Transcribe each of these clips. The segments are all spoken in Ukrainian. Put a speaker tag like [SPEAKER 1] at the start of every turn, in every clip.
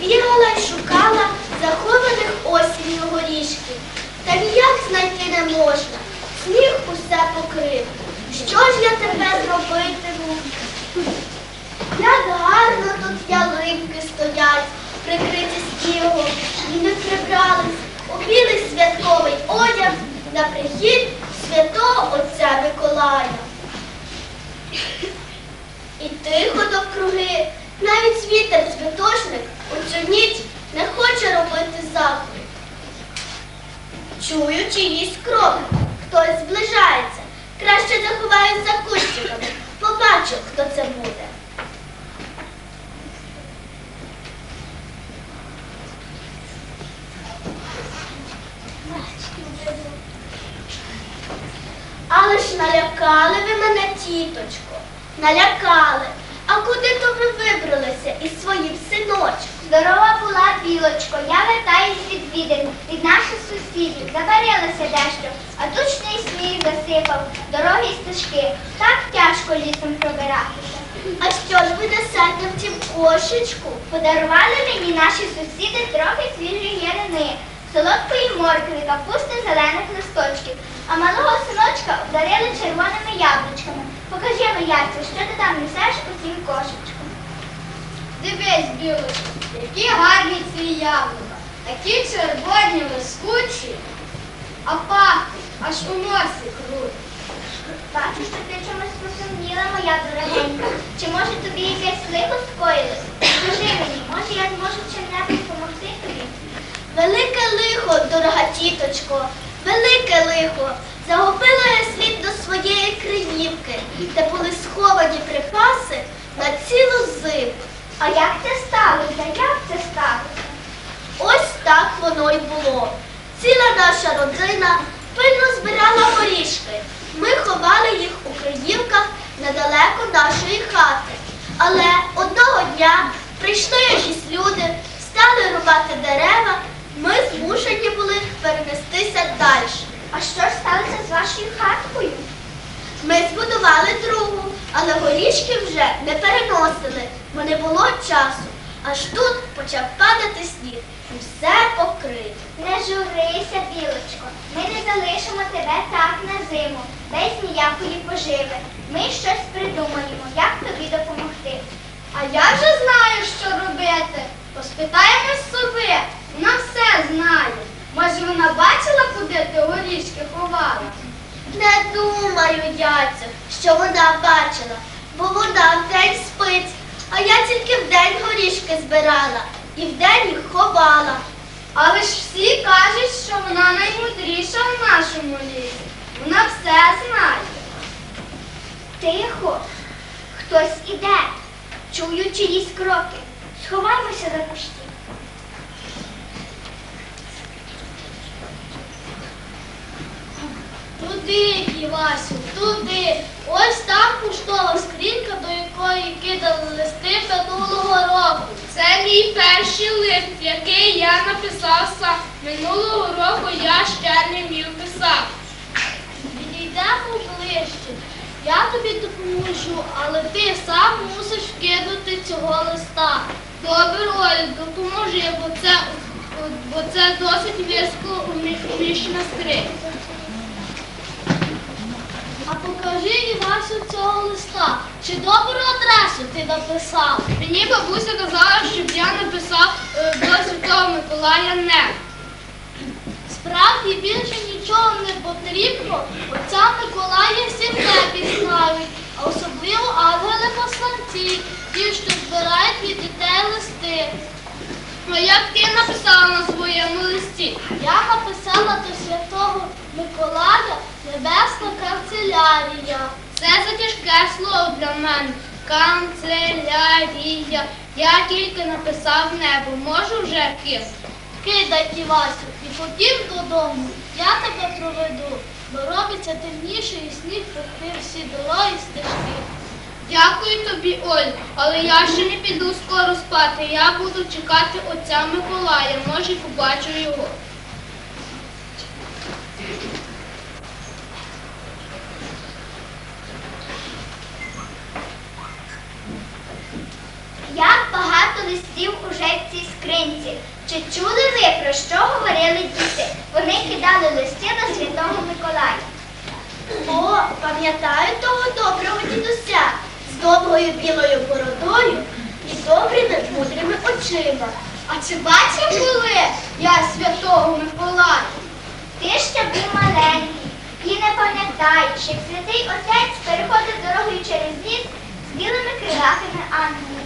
[SPEAKER 1] бігала й шукала захованих осінню горішків. Та ніяк знайти не можна. Сніг усе покрив. Що ж я тепер робитиму? Як гарно тут ялинки стоять, прикриті снігом, і ми прибрались у святковий одяг на прихід святого Отця Миколая. І тихо довкруги, навіть вітер цвіточник у ніч не хоче робити заходу. Чую чиїсь кроки, хтось зближається. Краще заховаюсь за кущиками. Побачу, хто це буде. Але ж налякали ви мене, тіточко, налякали. А куди то ви вибралися із своїм синочком?
[SPEAKER 2] Здорова була, білочко, я вертаюсь від відень, від наших сусідів. Заварилася дещо, а тучний сніг засипав, дороги й стежки. Так тяжко лісом пробиратися.
[SPEAKER 1] А що ж ви несете в тім кошечку?
[SPEAKER 2] Подарували мені наші сусіди трохи свіжої ярини, солодкої моркви, капусти зелених листочків, а малого синочка обдарили червоними яблучками. Покажи яйця, що ти там несеш у цім кошечку.
[SPEAKER 3] Дивись, білочко, які гарні ці яблука, такі червоні лискучі, а пахнуть, аж у носі круть.
[SPEAKER 2] Бачу, що ти чомусь посумніла, моя дорогенька. Чи може тобі якесь лихо скоїлось? Скажи мені, може я зможу чим-небудь допомогти тобі?
[SPEAKER 1] Велике лихо, дорога тіточко, велике лихо. Загубила я слід до своєї криївки, де були сховані припаси на цілу зиму.
[SPEAKER 2] А як це сталося? Як це сталося?
[SPEAKER 1] Ось так воно й було. Ціла наша родина пильно збирала горішки. Ми ховали їх у криївках недалеко нашої хати. Але одного дня прийшли якісь люди, стали рубати дерева. Ми змушені були перенестися далі.
[SPEAKER 2] А що ж сталося з вашою хаткою?
[SPEAKER 1] Ми збудували другу, але горішки вже не переносили, бо не було часу. Аж тут почав падати сніг. і Все покрив.
[SPEAKER 2] Не журися, білочко. Ми не залишимо тебе так на зиму, без ніякої поживи. Ми щось придумаємо, як тобі допомогти.
[SPEAKER 3] А я вже знаю, що робити. Поспитаємо з сови, вона все знає. Може, вона бачила, куди ти горішки ховала?
[SPEAKER 1] Не думаю, яцю, що вона бачила, бо вона вдень спить, а я тільки вдень горішки збирала і вдень їх ховала.
[SPEAKER 3] Але ж всі кажуть, що вона наймудріша в нашому лісі. Вона все знає.
[SPEAKER 2] Тихо. Хтось іде. Чую чиїсь кроки. Сховаймося за кущі.
[SPEAKER 1] Туди, Івасю, туди. Ось там поштова скрінька, до якої кидали листи минулого року.
[SPEAKER 3] Це мій перший лист, який я написав сам. Минулого року я ще не вмів писати.
[SPEAKER 1] Підійдемо ближче. Я тобі допоможу, але ти сам мусиш вкинути цього листа.
[SPEAKER 3] Добре, Оля, допоможи, бо це, бо це досить високо уміщена скринька.
[SPEAKER 1] Покажи Івасю цього листа. Чи добру адресу ти написав?
[SPEAKER 3] Мені бабуся казала, щоб я написав е, до Святого Миколая не.
[SPEAKER 1] Справді більше нічого не потрібно. Отця Миколая всі небі а особливо ангели посланці, ті, що збирають від дітей листи.
[SPEAKER 3] А як ти написала на своєму листі?
[SPEAKER 1] Я написала до святого Миколая Небесна канцелярія.
[SPEAKER 3] Це затяжке слово для мене. Канцелярія. Я тільки написав небо. Можу вже ким?
[SPEAKER 1] Кидай Івасю і потім додому. Я тебе проведу, бо робиться темніше і сніг покрив всі дороги стежки.
[SPEAKER 3] Дякую тобі, Оль, але я ще не піду скоро спати. Я буду чекати отця Миколая. Може, побачу його.
[SPEAKER 2] Як багато листів уже в цій скринці. Чи чули ви, про що говорили діти? Вони кидали листи на Святого Миколая.
[SPEAKER 1] О, пам'ятаю того доброго дідуся з довгою білою бородою і добрими мудрими очима.
[SPEAKER 4] А чи бачив були я святого Миколая?
[SPEAKER 2] Ти ще був маленький і не пам'ятаєш, як святий отець переходив дорогою через ліс з білими крилатими ангелами.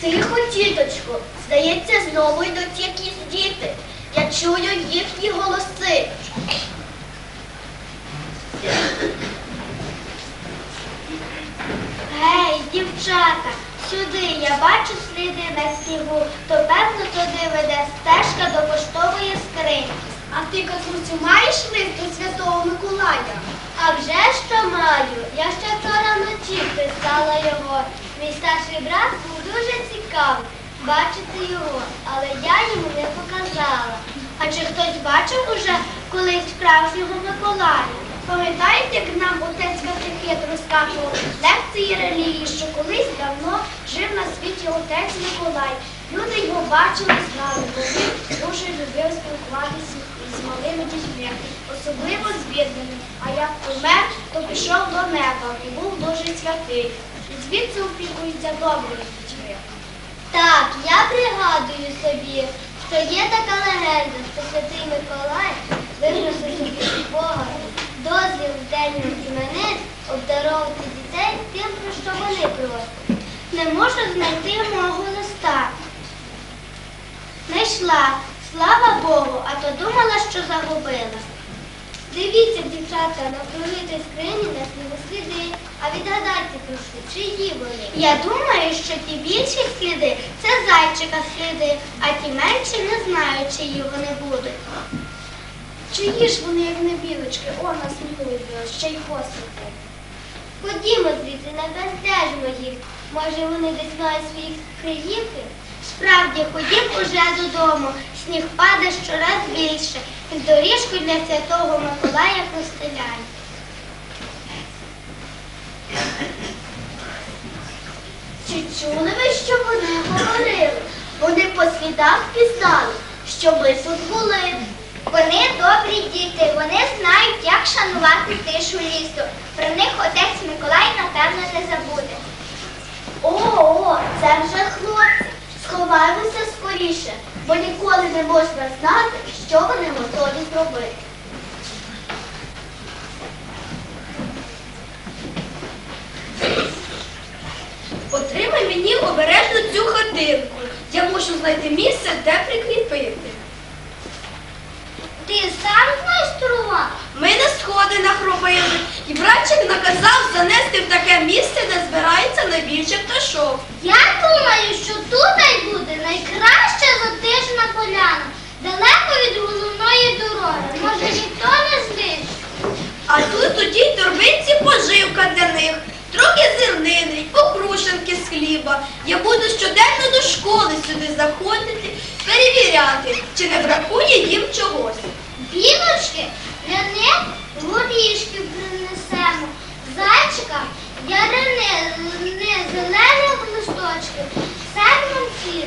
[SPEAKER 1] Тихо, тіточко, здається, знову йдуть якісь діти. Я чую їхні голоси.
[SPEAKER 2] Гей, дівчата, сюди я бачу сліди на снігу, то певно туди веде стежка до поштової скрині.
[SPEAKER 4] А ти, Катруцю, маєш лист до святого Миколая?
[SPEAKER 2] А вже що маю? Я ще вчора вночі писала його. Мій старший брат був дуже цікавий бачити його, але я йому не показала. А чи хтось бачив уже колись справжнього Миколая?
[SPEAKER 4] Пам'ятаєте, як нам отець Катехет розказував лекції релігії, що колись давно жив на світі отець Миколай. Люди його бачили, знали, бо він дуже любив спілкуватися із малими дітьми, особливо з бідними. А як помер, то пішов до неба і був дуже святий. Звідси опікується добрими дітьми.
[SPEAKER 2] Так, я пригадую собі, що є така легенда, що святий Миколай випросив собі Бога дозвіл в день іменин обдаровувати дітей тим, про що вони просять. Не можу знайти мого листа. Знайшла, слава Богу, а то думала, що загубила. Дивіться, дівчата, на пролитій скрині на снігу сліди, а відгадайте, прошу, чиї вони? Я думаю, що ті більші сліди це зайчика сліди, а ті менші не знаю, чиї вони будуть.
[SPEAKER 4] Чиї ж вони, як не білочки, о, на снігу ще й хвостики.
[SPEAKER 2] Ходімо звідси, не бездежмо їх. Може, вони десь мають свої криївки? Справді, ходім уже додому. Сніг падає щораз більше, і доріжку для святого Миколая постеляй.
[SPEAKER 1] Чи чули ви, що вони говорили? Вони по слідах пізнали, що ми тут були.
[SPEAKER 2] Вони добрі діти, вони знають, як шанувати тишу лісу. Про них отець Миколай, напевно, не забуде.
[SPEAKER 1] О, о, це вже хлопці. Сховаємося скоріше, бо ніколи не можна знати, що вони готові зробити.
[SPEAKER 4] Мені обережно цю хатинку. Я мушу знайти місце, де прикріпити.
[SPEAKER 2] Ти сам змайстрував?
[SPEAKER 4] Ми на сходинах робили, і братчик наказав занести в таке місце, де збирається найбільше пташок.
[SPEAKER 2] Я думаю, що тут буде найкраща затишна поляна, далеко від головної дороги. Може, ніхто не знищить.
[SPEAKER 4] А тут у тій торбинці поживка для них, трохи зернини, покрушенки з хліба. Я буду щоденно до школи сюди заходити, перевіряти, чи не бракує їм чогось.
[SPEAKER 2] Білочки для них горішки принесемо. Зайчика ярини зелених листочків, сір.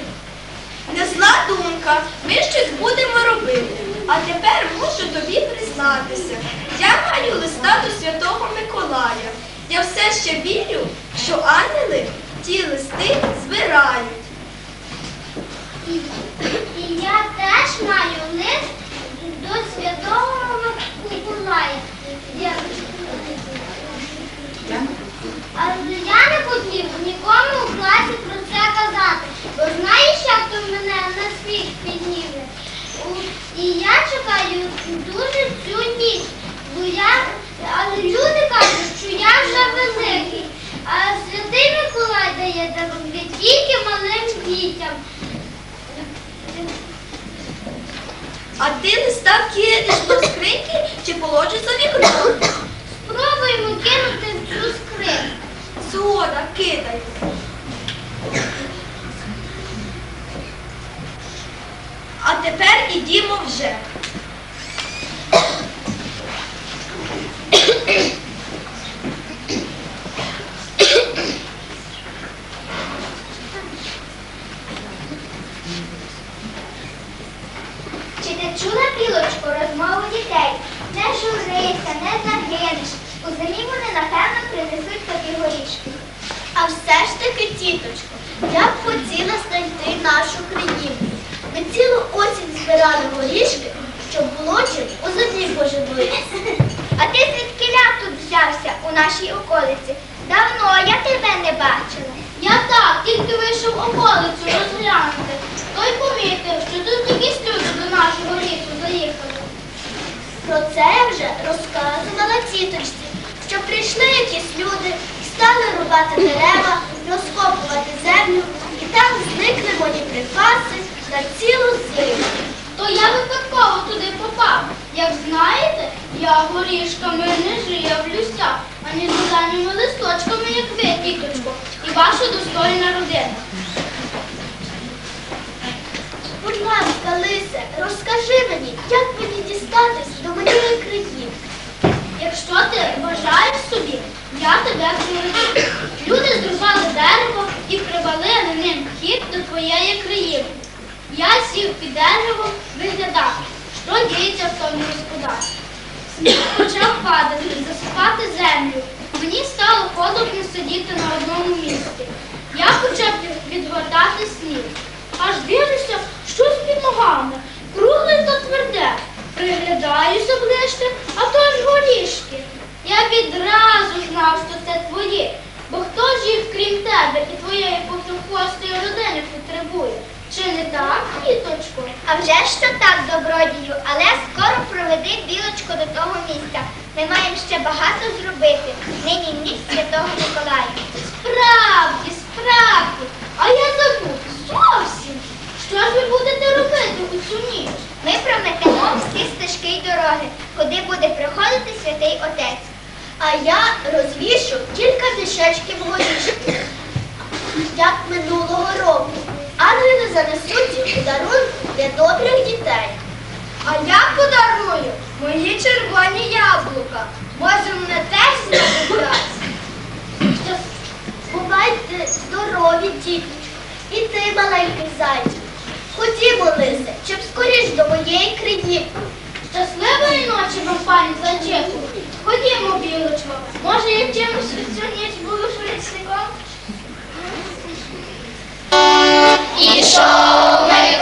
[SPEAKER 4] Не зла думка, ми щось будемо робити. А тепер мушу тобі признатися. Я маю листа до Святого Миколая. Я все ще вірю, що ангели ті листи збирають.
[SPEAKER 2] І, я теж маю лист до святого Миколая. Я- Але я не потрібно нікому у класі про це казати, бо знаєш, як то мене на світ підніме. І я чекаю дуже цю ніч, бо я, але люди кажуть, що я вже великий, а святий Миколай дає дарунки тільки малим дітям.
[SPEAKER 4] А ти листа кинеш до скриньки чи положиш за вікно?
[SPEAKER 2] Спробуємо кинути в цю скриньку.
[SPEAKER 4] Згода, кидай. А тепер ідімо вже.
[SPEAKER 2] чула, білочко, розмову дітей? Не журися, не загинеш. У зимі вони, напевно, принесуть тобі горішки.
[SPEAKER 1] А все ж таки, тіточко, я б хотіла знайти нашу країну. Ми цілу осінь збирали горішки, щоб було чим у землі поживити.
[SPEAKER 2] А ти звідкиля тут взявся у нашій околиці? Давно я тебе не бачила.
[SPEAKER 3] Я так, тільки вийшов околицю розглянути. Той помітив, що тут якісь люди до нашого лісу заїхали.
[SPEAKER 1] Про це я вже розказувала тіточці, що прийшли якісь люди, стали рубати дерева, розкопувати землю, і там зникли мої припаси на цілу зиму.
[SPEAKER 3] То я випадково туди попав. Як знаєте, я горішками не живлюся, ані зеленими листочками, як ви, тіточко, і ваша достойна родина.
[SPEAKER 1] Будь ласка, Лисе, розкажи мені, як мені дістатись до моєї країни.
[SPEAKER 3] Якщо ти вважаєш собі, я тебе проведу. Люди зрубали дерево і привалили ним вхід до твоєї країни. Я сів під деревом, виглядав, що діється в тому господарстві. Сніг почав падати, засипати землю. Мені стало холодно сидіти на одному місці. Я почав відгортати сніг. Аж дивлюся, щось під ногами, кругле та тверде. Приглядаюся ближче, а то ж горішки. Я відразу знав, що це твої, бо хто ж їх, крім тебе і твоєї похвостої родини потребує? Чи не так, діточко?
[SPEAKER 2] А вже що так, добродію, але скоро проведи білочку до того місця. Ми маємо ще багато зробити. Нині ніч Святого Миколая.
[SPEAKER 3] Справді, справді. А я забув зовсім. Що ж ви будете робити у цю ніч?
[SPEAKER 2] Ми прометемо всі стежки й дороги, куди буде приходити святий отець.
[SPEAKER 1] А я розвішу кілька мішечків горішків, як минулого року. Ангели занесуть у дарунку для добрих дітей.
[SPEAKER 3] А я подарую мої червоні яблука. Може, мене теж знадобляться?
[SPEAKER 1] Бувайте здорові, діточки. І ти, маленький зайчик. Ходімо, Лисе, щоб скоріш до моєї країни.
[SPEAKER 3] Щасливої ночі вам, пані Зайчику. Ходімо, білочко. Може, я чимось у цю ніч буду швидком?
[SPEAKER 2] Ішов Миколай,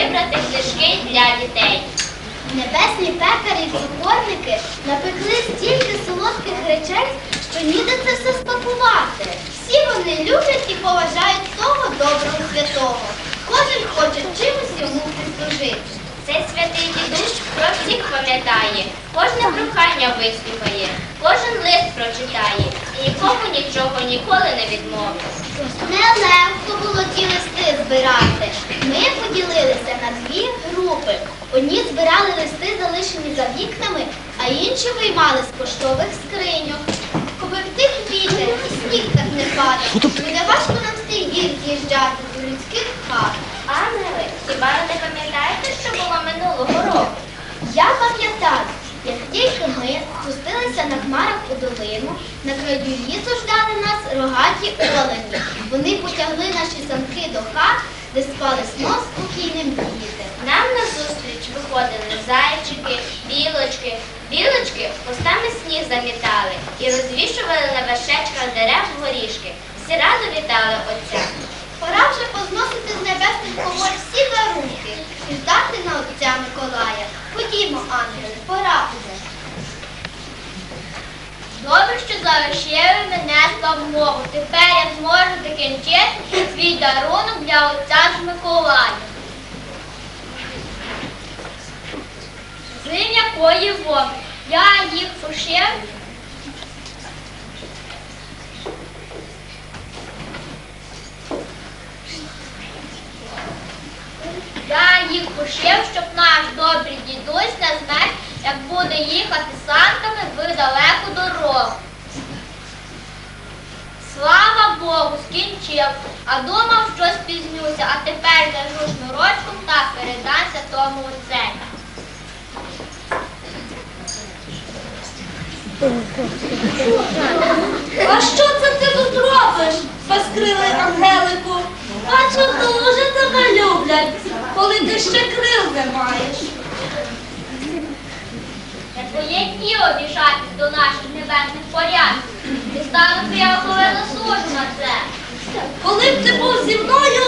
[SPEAKER 5] вибрати книжки для дітей.
[SPEAKER 6] Небесні пекарі й цукорники напекли стільки солодких речей, що ніде це все спакувати. Всі вони люблять і поважають того доброго святого. Кожен хоче чимось йому прислужити.
[SPEAKER 5] Цей святий дідусь про всіх пам'ятає, кожне прохання вислухає, кожен лист прочитає і нікому нічого ніколи не відмовить.
[SPEAKER 6] Нелегко було ті листи збирати. Ми поділилися на дві групи. Одні збирали листи, залишені за вікнами, а інші виймали з поштових скриньок. Коби в тих вітер і сніг так не падав, буде важко нам з тих гір з'їжджати до людських хат.
[SPEAKER 5] Ангели, хіба ви не пам'ятаєте, що було минулого року?
[SPEAKER 6] Я пам'ятаю, як тільки ми спустилися на хмарах у долину, на краю лісу ждали нас рогаті олені. Вони потягли наші санки до хат, де спали сно спокійним вітером.
[SPEAKER 5] Нам назустріч виходили зайчики, білочки. Білочки хвостами сніг замітали і розвішували на вершечках дерев горішки. Всі радо вітали отця.
[SPEAKER 6] Пора вже позносити з небесних комор всі дарунки і ждати на отця Миколая. Ходімо, ангели, пора вже.
[SPEAKER 5] Добре, що залишили мене славного. Тепер я зможу закінчити свій дарунок для отця ж Миколая. З якої вовни. Я їх пошив. Я їх пошив, щоб наш добрий дідусь не знав, як буде їхати санками в далеку дорогу. Слава Богу, скінчив, а думав, що спізнюся, а тепер ляжу шнурочком та передамся тому отцеві.
[SPEAKER 7] А що це ти тут робиш, безкрилий Ангелику? Бачу, дуже тебе люблять, коли ти ще крил не маєш.
[SPEAKER 5] Не твоє діло біжати до наших небесних порядків. І стану я повинна служу на це.
[SPEAKER 7] Коли б ти був зі мною,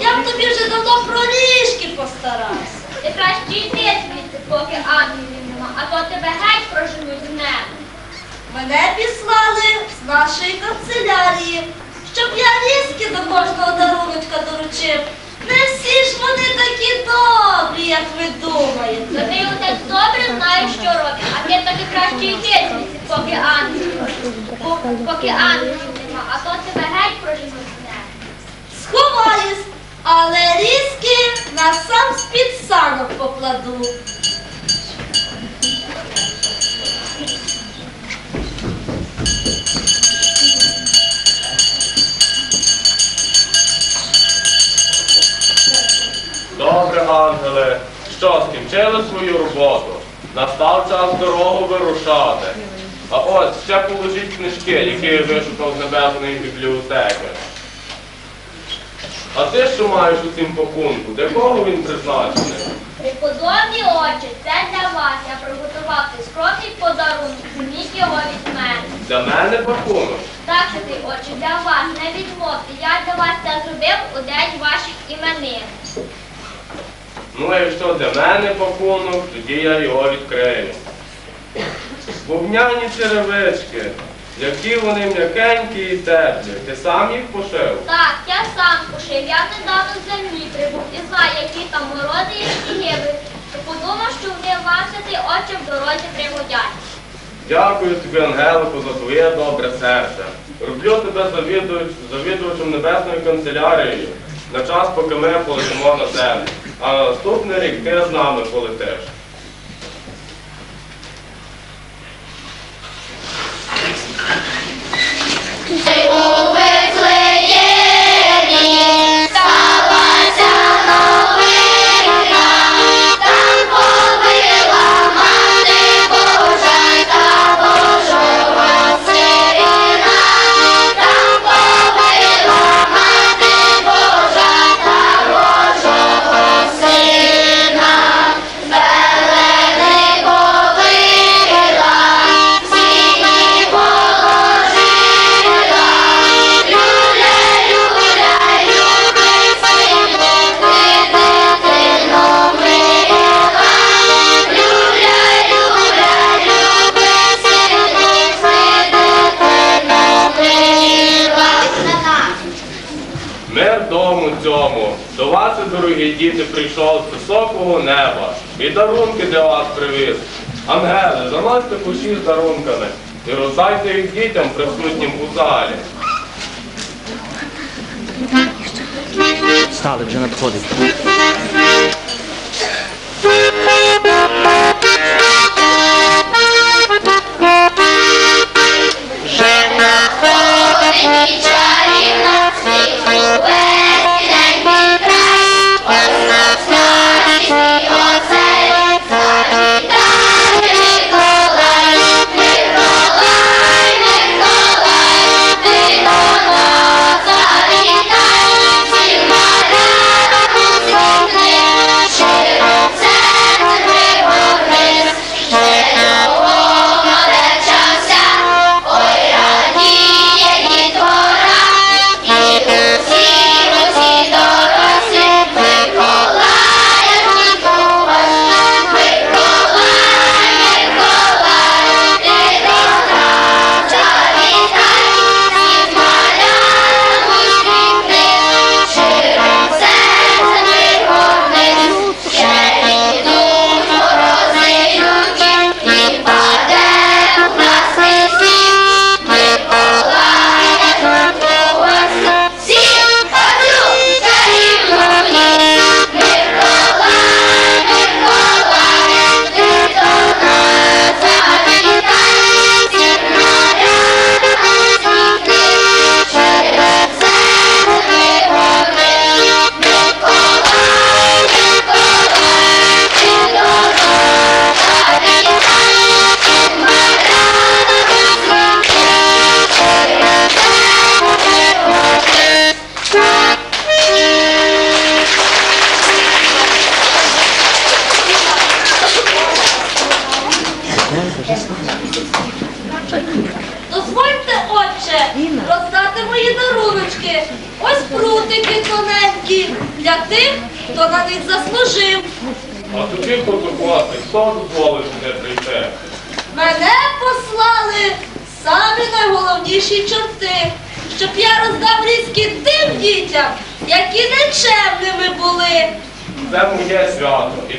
[SPEAKER 7] я б тобі вже давно про ліжки постарався.
[SPEAKER 5] Ти краще йди звідси, поки ангелів нема, а то тебе геть проженуть з неба.
[SPEAKER 7] Мене післали з нашої канцелярії, щоб я різки до кожного даруночка. Не всі ж вони такі добрі, як ви думаєте.
[SPEAKER 5] Ти його так добре знає, що робить, а ти таки краще звідси, поки ангелів, поки ангелів нема, а то тебе геть неба.
[SPEAKER 7] Сховаюсь, але різки на сам з-під санок покладу.
[SPEAKER 8] Ангеле, що скінчили свою роботу? Настав час дорогу вирушати. А ось ще положіть книжки, які я вишукав з небесної бібліотеки. А ти що маєш у цім пакунку? Для кого він призначений?
[SPEAKER 5] Преподобні очі, це для вас. Я приготував цей скромний подарунок. Візьміть його від мене.
[SPEAKER 8] Для мене пакунок.
[SPEAKER 5] Так, святий очі, для вас, не відмовте. Я для вас це зробив у день ваших іменин.
[SPEAKER 8] Ну, а якщо для мене пакунок, тоді я його відкрию. Вогняні черевички, які вони м'якенькі і теплі. Ти сам їх пошив?
[SPEAKER 5] Так, я сам пошив. Я недавно з землі прибув і знаю, які там морози і гиби. Подумав, що вони вам очі в дорозі пригодять.
[SPEAKER 8] Дякую тобі, Ангелику, за твоє добре серце. Роблю тебе завідувачем небесної канцелярії на час, поки ми полетимо на землю. А на наступний рік ти з нами полетиш.
[SPEAKER 6] Там
[SPEAKER 8] дорогі діти, прийшов з високого неба. І дарунки для вас привіз. Ангели, заносьте кущі з дарунками і роздайте їх дітям, присутнім у залі.
[SPEAKER 9] Стали, вже надходить.
[SPEAKER 8] Make me.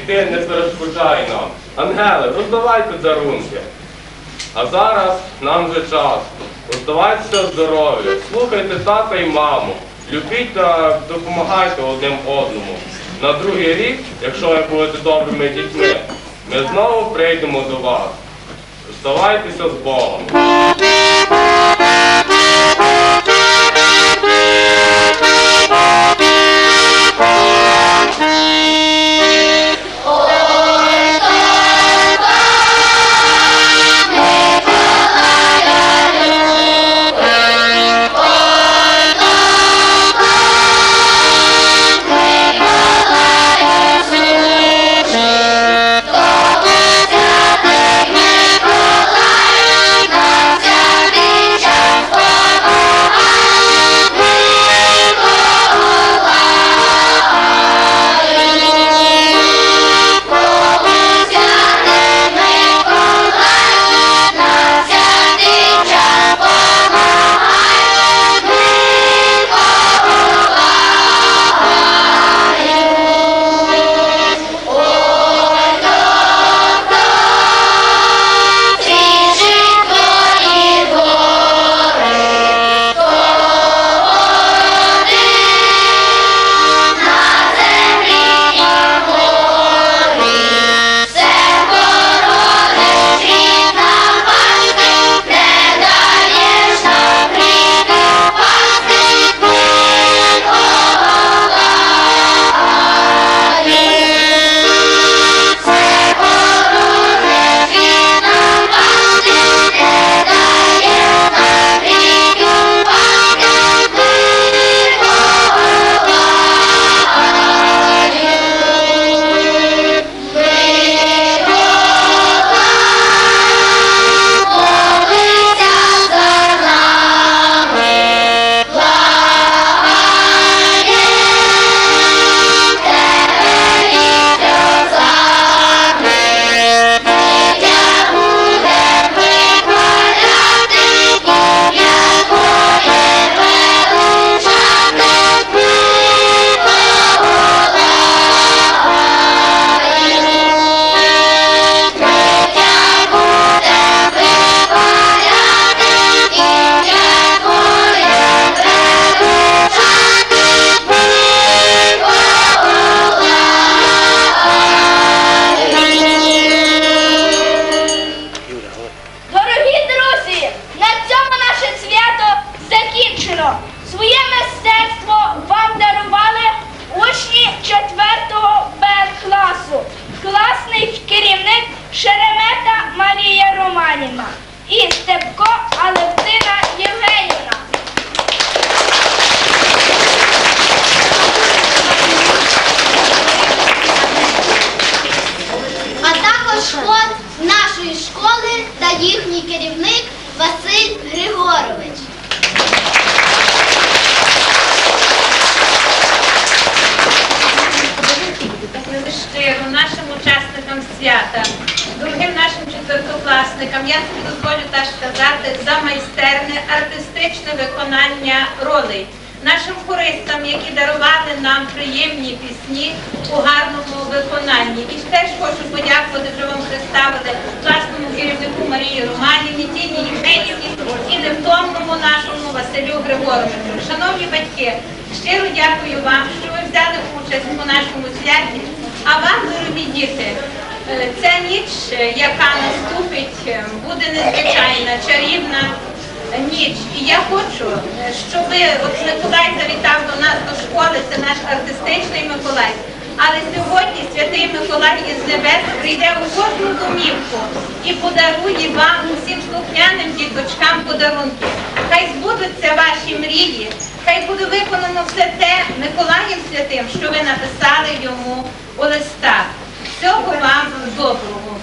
[SPEAKER 8] Ти не перешкоджай нам. Ангели, роздавайте дарунки. А зараз нам вже час. Роздавайтеся здоров'я, слухайте тата і маму, любіть та допомагайте одним одному. На другий рік, якщо ви будете добрими дітьми, ми знову прийдемо до вас. Оставайтеся з Богом.
[SPEAKER 9] Нашим хористам, які дарували нам приємні пісні у гарному виконанні. І теж хочу подякувати, вже вам представили класному керівнику Марії Романівні, Тіні Євгенівні і невтомному нашому Василю Григоровичу. Шановні батьки, щиро дякую вам, що ви взяли участь у нашому святі. А вам, дорогі діти, е, ця ніч, е, яка наступить, е, буде незвичайна, чарівна ніч. І я хочу, е, щоб от Миколай завітав до нас до школи, це наш артистичний Миколай. Але сьогодні святий Миколай із небес прийде у кожну домівку і подарує вам усім слухняним діточкам подарунки. Хай збудуться ваші мрії, хай буде виконано все те Миколаєм святим, що ви написали йому у листах. Всього вам доброго.